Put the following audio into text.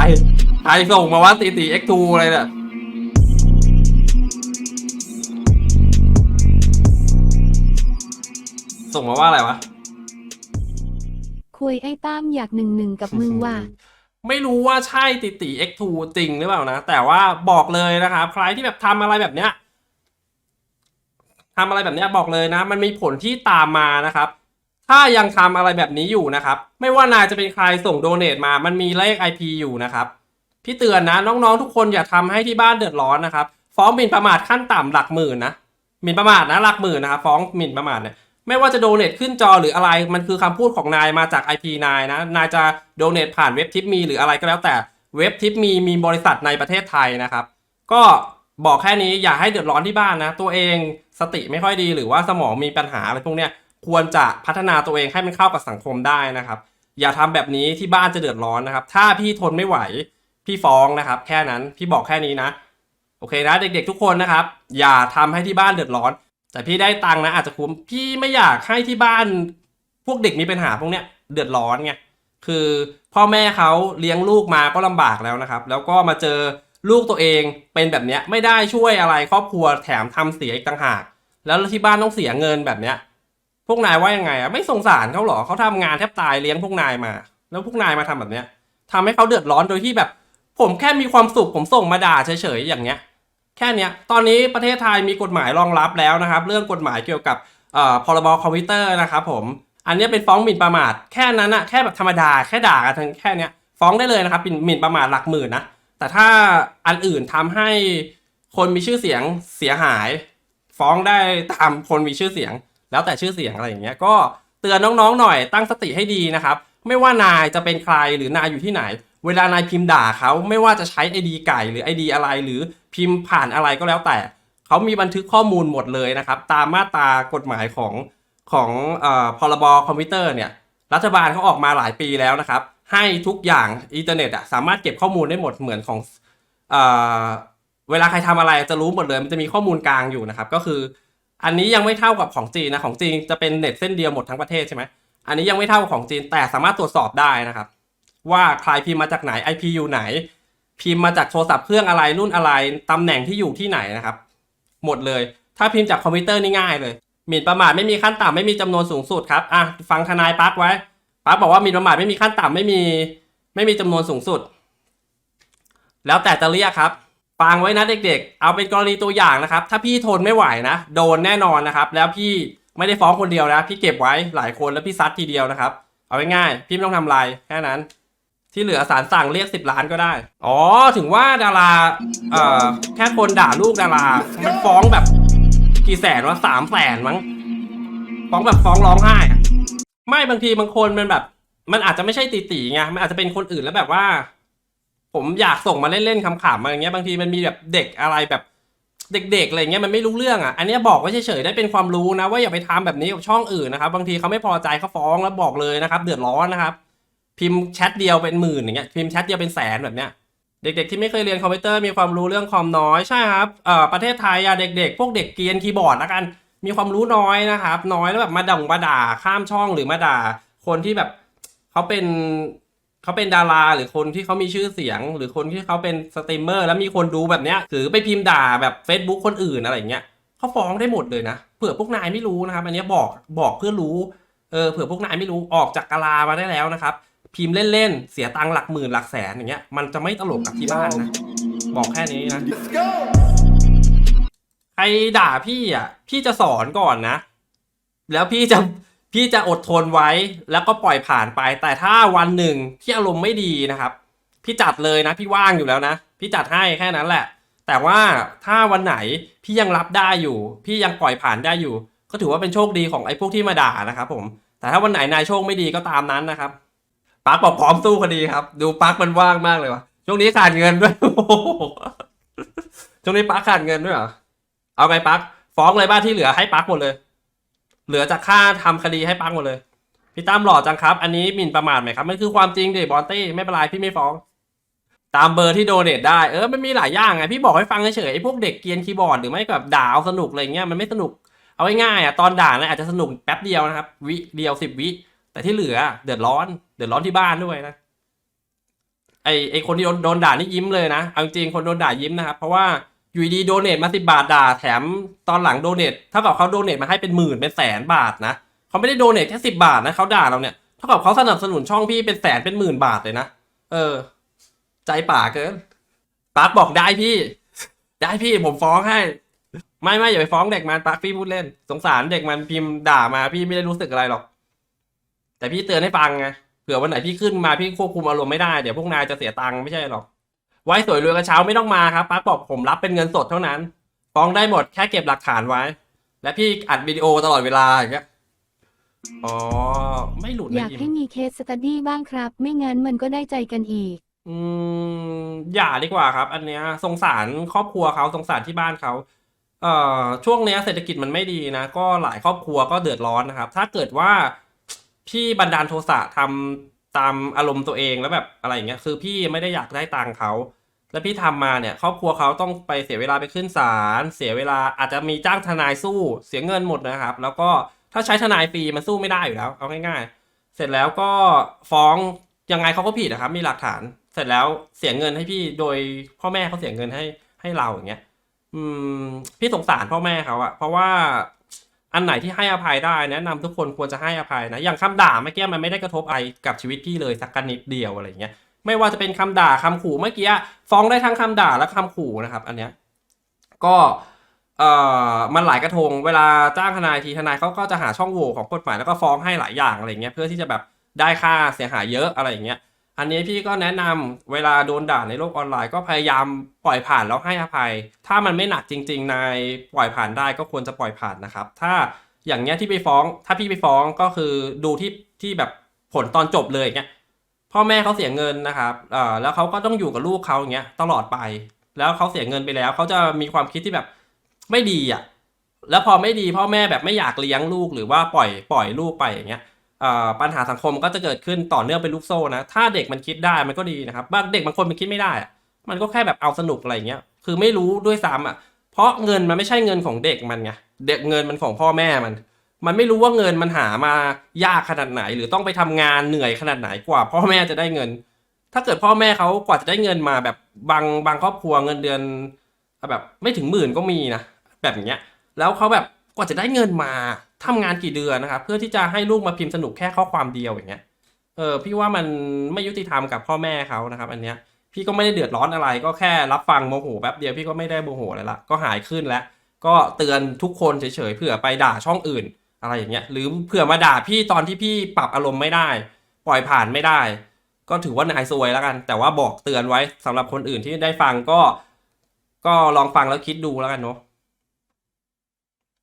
รใครส่งมาว่าตีตีเอ็กทูอะไรเนี่ยส่งมาว่าอะไรวะ คุยไอ้ตั้มอยากหนึ่งหนึ่งกับมึงว่ะไม่รู้ว่าใช่ติติ X2 จริงหรือเปล่านะ แต่ว่าบอกเลยนะครับใครที่แบบทำอะไรแบบเนี้ยทำอะไรแบบเนี้ยบอกเลยนะ มันมีผลที่ตามมานะครับ ถ้ายังทำอะไรแบบนี้อยู่นะครับ ไม่ว่านายจะเป็นใครส่งโดเนทมา มันมีเลข IP อยู่นะครับ พี่เตือนนะน้องๆทุกคนอย่าทำให้ที่บ้านเดือดร้อนนะครับ ฟ้องหมิ่นประมาทขั้นต่ำหลักหมื่นนะหมิ่นประมาทนะหลักหมื่นนะครับฟ้องหมิ่นประมาทเนี่ยไม่ว่าจะโดเนทขึ้นจอหรืออะไร มันคือคำพูดของนายมาจาก IP นายนะ นายจะโดเนทผ่านเว็บทิปมีหรืออะไรก็แล้วแต่เว็บทิปมีมีบริษัทในประเทศไทยนะครับ ก็บอกแค่นี้อย่าให้เดือดร้อนที่บ้านนะ ตัวเองสติไม่ค่อยดีหรือว่าสมองมีปัญหาอะไรพวกเนี้ย ควรจะพัฒนาตัวเองให้มันเข้ากับสังคมได้นะครับ อย่าทำแบบนี้ที่บ้านจะเดือดร้อนนะครับ ถ้าพี่ทนไม่ไหวพี่ฟ้องนะครับ แค่นั้นพี่บอกแค่นี้นะ โอเคนะเด็กๆทุกคนนะครับ อย่าทำให้ที่บ้านเดือดร้อน แต่พี่ได้ตังค์นะอาจจะคุ้มพี่ไม่อยากให้ที่บ้าน พวกเด็กมีปัญหาพวกเนี้ยเดือดร้อนไงคือพ่อแม่เขาเลี้ยงลูกมาก็ลำบากแล้วนะครับ แล้วก็มาเจอลูกตัวเองเป็นแบบเนี้ยไม่ได้ช่วยอะไรครอบครัวแถมทำเสียอีกต่างหาก แล้วที่บ้านต้องเสียเงินแบบเนี้ย พวกนายว่ายังไงอะไม่สงสารเขาหรอเขาทำงานแทบตายเลี้ยงพวกนายมา แล้วพวกนายมาทำแบบเนี้ยทำให้เขาเดือดร้อนโดยที่แบบ ผมแค่มีความสุขผมส่งมาด่าเฉยๆอย่างเนี้ย แค่เนี้ยตอนนี้ประเทศไทยมีกฎหมายรองรับแล้วนะครับ เรื่องกฎหมายเกี่ยวกับเอ่อพรบคอมพิวเตอร์นะครับผมอันนี้เป็นฟ้องหมิ่นประมาทแค่นั้นอะแค่แบบธรรมดาแค่ด่ากันทั้งแค่เนี้ยฟ้องได้เลยนะครับหมิ่นประมาทหลักหมื่นนะแต่ถ้าอันอื่นทำให้คนมีชื่อเสียงเสียหาย ฟ้องได้ตามคนมีชื่อเสียง แล้วแต่ชื่อเสียงอะไรอย่างเงี้ยก็เตือนน้องๆหน่อยตั้งสติให้ดีนะครับ ไม่ว่านายจะเป็นใครหรือนายอยู่ที่ไหน เวลานายพิมพ์ด่าเขาไม่ว่าจะใช้ไอดีไก่หรือไอดีอะไร หรือพิมพ์ผ่านอะไรก็แล้วแต่เขามีบันทึกข้อมูลหมดเลยนะครับ ตามมาตรากฎหมายของของเอ่อพรบคอมพิวเตอร์เนี่ยรัฐบาลเขาออกมาหลายปีแล้วนะครับ ให้ทุกอย่างอินเทอร์เน็ตอะสามารถเก็บข้อมูลได้หมดเหมือนของเอ่อเวลาใครทำอะไรจะรู้หมดเลยมันจะมีข้อมูลกลางอยู่นะครับ ก็คือ อันนี้ยังไม่เท่ากับของจีนนะของจีนจะเป็นเน็ตเส้นเดียวหมดทั้งประเทศใช่ไหมอันนี้ยังไม่เท่ากับของจีนแต่สามารถตรวจสอบได้นะครับ ว่าใครพิมพ์มาจากไหน IP อยู่ไหน พิมพ์มาจากโทรศัพท์เครื่องอะไรรุ่นอะไรตำแหน่งที่อยู่ที่ไหนนะครับ หมดเลย ถ้าพิมพ์จากคอมพิวเตอร์นี่ง่ายเลยหมิ่นประมาทไม่มีขั้นต่ำไม่มีจำนวนสูงสุดครับอะฟังทนายปั๊กไว้ปั๊กบอกว่าหมิ่นประมาทไม่มีขั้นต่ำไม่มี ไม่มีจำนวนสูงสุด แล้วแต่จะเรียกครับ ฟังไว้นะเด็กๆ เอาเป็นกรณีตัวอย่างนะครับ ถ้าพี่ทนไม่ไหวนะ โดนแน่นอนนะครับ แล้วพี่ไม่ได้ฟ้องคนเดียวนะ พี่เก็บไว้หลายคนแล้วพี่ซัดทีเดียวนะครับ เอาง่ายๆ พี่ไม่ต้องทำอะไรแค่นั้น ที่เหลือสารสั่งเรียกสิบล้านก็ได้ อ๋อ ถึงว่าดารา เอ่อ แค่คนด่าลูกดารา มันฟ้องแบบกี่แสนวะสามแสนมั้ง ฟ้องแบบฟ้องร้องไห้ ไม่บางทีบางคนมันแบบ มันอาจจะไม่ใช่ตีตีไง มันอาจจะเป็นคนอื่นแล้วแบบว่า ผมอยากส่งมาเล่นๆขำๆอะไรเงี้ยบางทีมันมีแบบเด็กอะไรแบบเด็กๆอะไรเงี้ยมันไม่รู้เรื่องอะอันเนี้ยบอกไว้เฉยๆได้เป็นความรู้นะ ว่าอย่าไปทำแบบนี้กับช่องอื่นนะครับบางทีเขาไม่พอใจเขาฟ้องแล้วบอกเลยนะครับเดือดร้อนนะครับ พิมพ์แชทเดียวเป็นหมื่นอย่างเงี้ยพิมพ์แชทเดียวเป็นแสนแบบเนี้ยเด็กๆที่ไม่เคยเรียนคอมพิวเตอร์มีความรู้เรื่องคอมน้อยใช่ครับเอ่อประเทศไทยอะเด็ก ๆ พวกเด็กเกียนคีย์บอร์ดแล้วกัน มีความรู้น้อยนะครับ น้อยแล้วแบบมาด่งมาด่าข้ามช่องหรือมาด่าคนที่แบบเขาเป็น เขาเป็นดาราหรือคนที่เขามีชื่อเสียง หรือคนที่เขาเป็นสตรีมเมอร์แล้วมีคนดูแบบเนี้ยหรือไปพิมพ์ด่าแบบ Facebook คนอื่นอะไรอย่างเงี้ยเขาฟ้องได้หมดเลยนะเผื่อพวกนายไม่รู้นะครับ อันเนี้ยบอกบอกเพื่อรู้เออเผื่อพวกนายไม่รู้ออกจากกาลามาได้แล้วนะครับ พิมพ์เล่นๆเสียตังค์หลักหมื่นหลักแสนอย่างเงี้ยมันจะไม่ตลกกับที่บ้านนะบอกแค่นี้นะใครด่าพี่อะพี่จะสอนก่อนนะ แล้วพี่จะ พี่จะอดทนไว้แล้วก็ปล่อยผ่านไป แต่ถ้าวันหนึ่งพี่อารมณ์ไม่ดีนะครับ พี่จัดเลยนะพี่ว่างอยู่แล้วนะ พี่จัดให้แค่นั้นแหละ แต่ว่าถ้าวันไหนพี่ยังรับได้อยู่ พี่ยังปล่อยผ่านได้อยู่ ก็ถือว่าเป็นโชคดีของไอ้พวกที่มาด่านะครับผม แต่ถ้าวันไหนนายโชคไม่ดีก็ตามนั้นนะครับปักบอกพร้อมสู้คดีครับ ดูปักมันว่างมากเลยวะช่วงนี้ขาดเงินด้วยโอ้โหช่วงนี้ปักขาดเงินด้วยเหรอเอาไงปักฟ้องเลยบ้านที่เหลือให้ปักหมดเลย เหลือจากค่าทำคดีให้ปักหมดเลย พี่ตั้มหล่อจังครับ อันนี้หมิ่นประมาทไหมครับ มันคือความจริงดิบอลตี้ไม่เป็นไรพี่ไม่ฟ้อง ตามเบอร์ที่โดเนทได้เออมันมีหลายอย่างไงพี่บอกให้ฟังเฉยๆไอ้พวกเด็กเกียนคีย์บอร์ดหรือไม่กับด่าเอาสนุกอะไรเงี้ยมันไม่สนุกเอาง่ายๆอะตอนด่าเนะอาจจะสนุกแป๊บเดียวนะครับ วิเดียวสิบวิ แต่ที่เหลือเดือดร้อน เดือดร้อนที่บ้านด้วยนะไอไอคนที่โดนโดนด่านี่ยิ้มเลยนะเอาจริงคนโดนด่ายิ้มนะครับเพราะว่า อยู่ดีโดเนทมาสิบาทด่า แถมตอนหลังโดเนทเท่ากับเขาโดเนทมาให้เป็นหมื่นเป็นแสนบาทนะเขาไม่ได้โดเนทแค่สิบาทนะเขาด่าเราเนี่ยเท่ากับเขาสนับสนุนช่องพี่เป็นแสนเป็นหมื่นบาทเลยนะเออ ใจป่าเกินปาร์คบอกได้พี่ ได้พี่ผมฟ้องให้ ไม่ไม่อย่าไปฟ้องเด็กมันปาร์คพี่พูดเล่น สงสารเด็กมันพิมพ์ด่ามาพี่ไม่ได้รู้สึกอะไรหรอก แต่พี่เตือนให้ฟังไงเผื่อวันไหนพี่ขึ้นมาพี่ควบคุมอารมณ์ไม่ได้เดี๋ยวพวกนายจะเสียตังค์ไม่ใช่หรอก ไว้สวยรวยกระเช้าไม่ต้องมาครับปาร์คบอกผมรับเป็นเงินสดเท่านั้นฟ้องได้หมดแค่เก็บหลักฐานไว้ และพี่อัดวิดีโอตลอดเวลาอย่างเงี้ยอ๋อไม่หลุดอนะยากยิมให้มีเคสสตัดดี้บ้างครับ ไม่งั้นมันก็ได้ใจกันอีก อืมอย่าดีกว่าครับ อันเนี้ยสงสารครอบครัวเขาสงสารที่บ้านเขาเอ่อช่วงเนี้ยเศรษฐกิจมันไม่ดีนะ ก็หลายครอบครัวก็เดือดร้อนนะครับ ถ้าเกิดว่าพี่บันดาลโทสะทำ ตามอารมณ์ตัวเองแล้วแบบอะไรอย่างเงี้ยคือพี่ไม่ได้อยากได้ตังค์เขาแล้วพี่ทำมาเนี่ยครอบครัวเขาต้องไปเสียเวลาไปขึ้นศาลเสียเวลาอาจจะมีจ้างทนายสู้เสียเงินหมดนะครับ แล้วก็ถ้าใช้ทนายฟรีมันสู้ไม่ได้อยู่แล้ว เอาง่ายๆ เสร็จแล้วก็ฟ้องยังไงเขาก็ผิดนะครับ มีหลักฐานเสร็จแล้วเสียเงินให้พี่โดยพ่อแม่เขาเสียเงินให้ให้เราอย่างเงี้ยอืมพี่สงสารพ่อแม่เขาอะเพราะว่า อันไหนที่ให้อภัยได้แนะนำทุกคนควรจะให้อภัยนะ อย่างคำด่าเมื่อกี้มันไม่ได้กระทบอะไรกับชีวิตพี่เลยสักนิดเดียวอะไรเงี้ยไม่ว่าจะเป็นคำด่าคำขู่เมื่อกี้ฟ้องได้ทั้งคำด่าและคำขู่นะครับ อันเนี้ยก็เอ่อมันหลายกระทง เวลาจ้างทนายทีทนายเขาก็จะหาช่องโหว่ของกฎหมายแล้วก็ฟ้องให้หลายอย่างอะไรเงี้ยเพื่อที่จะแบบได้ค่าเสียหายเยอะอะไรอย่างเงี้ย อันนี้พี่ก็แนะนำเวลาโดนด่าในโลกออนไลน์ก็พยายามปล่อยผ่านแล้วให้อภัย ถ้ามันไม่หนักจริง ๆ นายปล่อยผ่านได้ก็ควรจะปล่อยผ่านนะครับ ถ้าอย่างเงี้ยที่ไปฟ้อง ถ้าพี่ไปฟ้องก็คือดูที่ที่แบบผลตอนจบเลยอย่างเงี้ยพ่อแม่เขาเสียเงินนะครับเอ่อแล้วเขาก็ต้องอยู่กับลูกเขาอย่างเงี้ยตลอดไป แล้วเขาเสียเงินไปแล้วเขาจะมีความคิดที่แบบไม่ดีอะแล้วพอไม่ดีพ่อแม่แบบไม่อยากเลี้ยงลูกหรือว่าปล่อยปล่อยลูกไปอย่างเงี้ย ปัญหาสังคมก็จะเกิดขึ้นต่อเนื่องเป็นลูกโซ่นะ ถ้าเด็กมันคิดได้มันก็ดีนะครับบางเด็กบางคนมันคิดไม่ได้ มันก็แค่แบบเอาสนุกอะไรเงี้ย คือไม่รู้ด้วยซ้ำอะ เพราะเงินมันไม่ใช่เงินของเด็กมันไง เด็กเงินมันของพ่อแม่มัน มันไม่รู้ว่าเงินมันหามายากขนาดไหน หรือต้องไปทำงานเหนื่อยขนาดไหนกว่า พ่อแม่จะได้เงิน ถ้าเกิดพ่อแม่เขากว่าจะได้เงินมาแบบบางบางครอบครัวเงินเดือนแบบไม่ถึงหมื่นก็มีนะแบบอย่างเงี้ย แล้วเขาแบบ กว่าจะได้เงินมาทำงานกี่เดือนนะครับเพื่อที่จะให้ลูกมาพิมพ์สนุกแค่ข้อความเดียวอย่างเงี้ยเออพี่ว่ามันไม่ยุติธรรมกับพ่อแม่เขานะครับ อันเนี้ยพี่ก็ไม่ได้เดือดร้อนอะไร ก็แค่รับฟังโมโหแป๊บเดียวพี่ก็ไม่ได้โมโหอะไรละก็หายขึ้นแล้ว ก็เตือนทุกคนเฉยๆเผื่อไปด่าช่องอื่น อะไรอย่างเงี้ยหรือเผื่อมาด่าพี่ตอนที่พี่ปรับอารมณ์ไม่ได้ ปล่อยผ่านไม่ได้ ก็ถือว่านายซวยแล้วกัน แต่ว่าบอกเตือนไว้สำหรับคนอื่นที่ได้ฟังก็ ก็ลองฟังแล้วคิดดูแล้วกันเนาะ